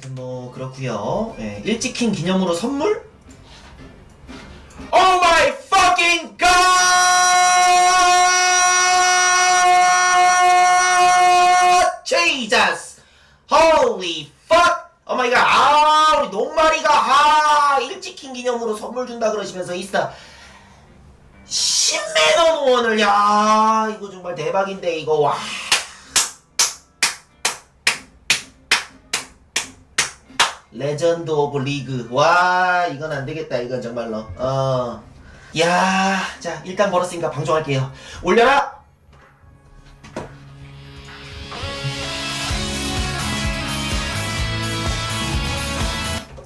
아무튼 뭐 그렇고요 예, 일찍 킨 기념으로 선물? Oh my fucking god! Jesus! Holy fuck! 오마이갓 아 우리 농마리가 아 일찍 킨 기념으로 선물 준다 그러시면서 있어 10만원 원을 야 이거 정말 대박인데 이거 와 레전드 오브 리그 와 이건 안 되겠다 이건 정말로. 어. 어야 자 일단 벌었으니까 방송할게요. 올려라!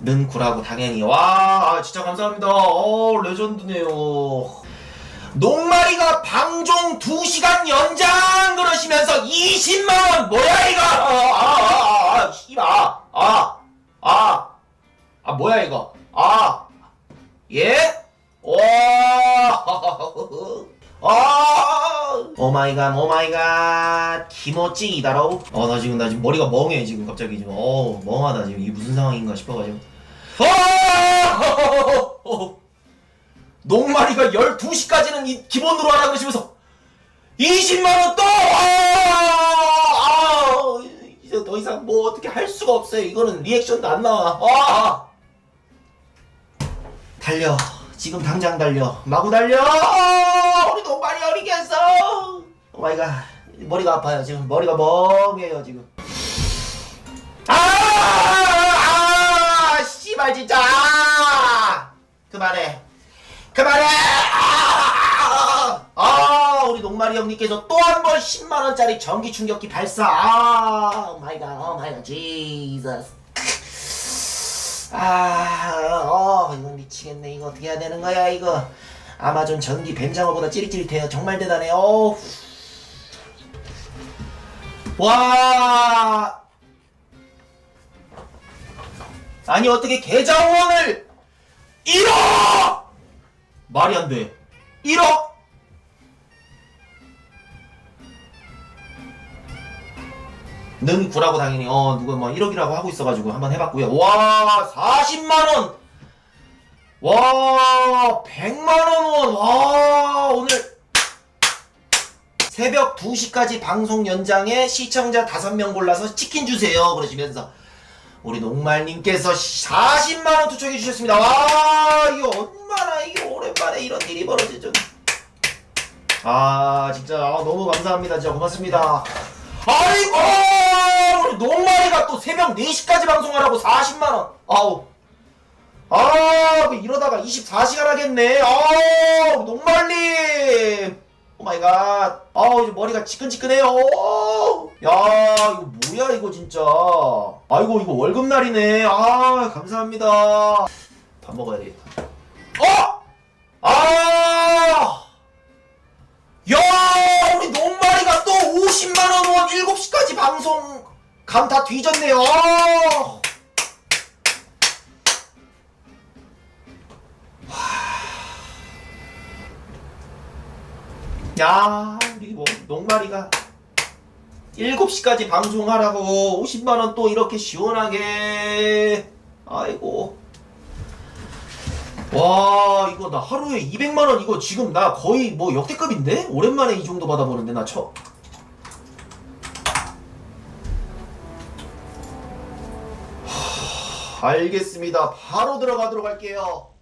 는 구라고 당연히. 와 아, 진짜 감사합니다. 어 레전드네요. 농마리가 방종 2시간 연장 그러시면서 20만 아, 뭐야 이거 아 예? 와 아, 오마이갓, 오마이갓, 기모찌이다로. 어, 나 지금, 나 지금 머리가 멍해, 지금, 갑자기 지금. 어, 멍하다, 지금. 이게 무슨 상황인가 싶어가지고. 어! 농마리가 12시까지는 이, 기본으로 하라 그러시면서 20만원 또! 아! 아! 이제 더 이상 뭐 어떻게 할 수가 없어요. 이거는 리액션도 안 나와. 아! 달려. 지금 당장 달려. 마구 달려! 우리 농마리 어리겠어! 오마이갓. 머리가 아파요. 지금 머리가 멍해요, 지금. 아! 아! 씨발, 진짜! 아! 그만해. 그만해! 아! 아, 우리 농마리 형님께서 또 한 번 10만원짜리 전기 충격기 발사. 아, 오 마이 갓, 오 마이 갓, 지저스. 아, 어. 이거 어떻게 해야 되는 거야, 이거. 아마존 전기 뱀장어보다 찌릿찌릿해요. 정말 대단해. 어 와. 아니, 어떻게 계좌원을 1억! 말이 안 돼. 1억? 는 구라고 당연히 어 누가 뭐 1억이라고 하고 있어가지고 한번 해봤고요. 와 40만 원. 와 100만 원. 와 오늘 새벽 2시까지 방송 연장에 시청자 5명 골라서 치킨 주세요. 그러시면서 우리 농말님께서 40만원 투척해 주셨습니다. 와, 이거 얼마나 이게 오랜만에 이런 일이 벌어지죠. 아, 진짜 아, 너무 감사합니다. 진짜 고맙습니다. 아이고, 우리 농말이가 또 새벽 4시까지 방송하라고 40만원. 아우. 아, 뭐 이러다가 24시간 하겠네. 아우, 농말님. 오 마이 갓. 아우, 이제 머리가 지끈지끈해요. 오! 야, 이거 뭐야, 이거 진짜. 아이고, 이거 월급 날이네. 아, 감사합니다. 밥 먹어야 되겠다. 어! 아! 야, 우리 농마리가 또 50만 원 원 7시까지 방송 감 다 뒤졌네요. 아! 야, 우리 뭐 농마리가 7시까지 방송하라고 50만원 또 이렇게 시원하게. 아이고. 와 이거 나 하루에 200만원 이거 지금 나 거의 뭐 역대급인데? 오랜만에 이 정도 받아보는데 나 처... 하, 알겠습니다. 바로 들어가도록 할게요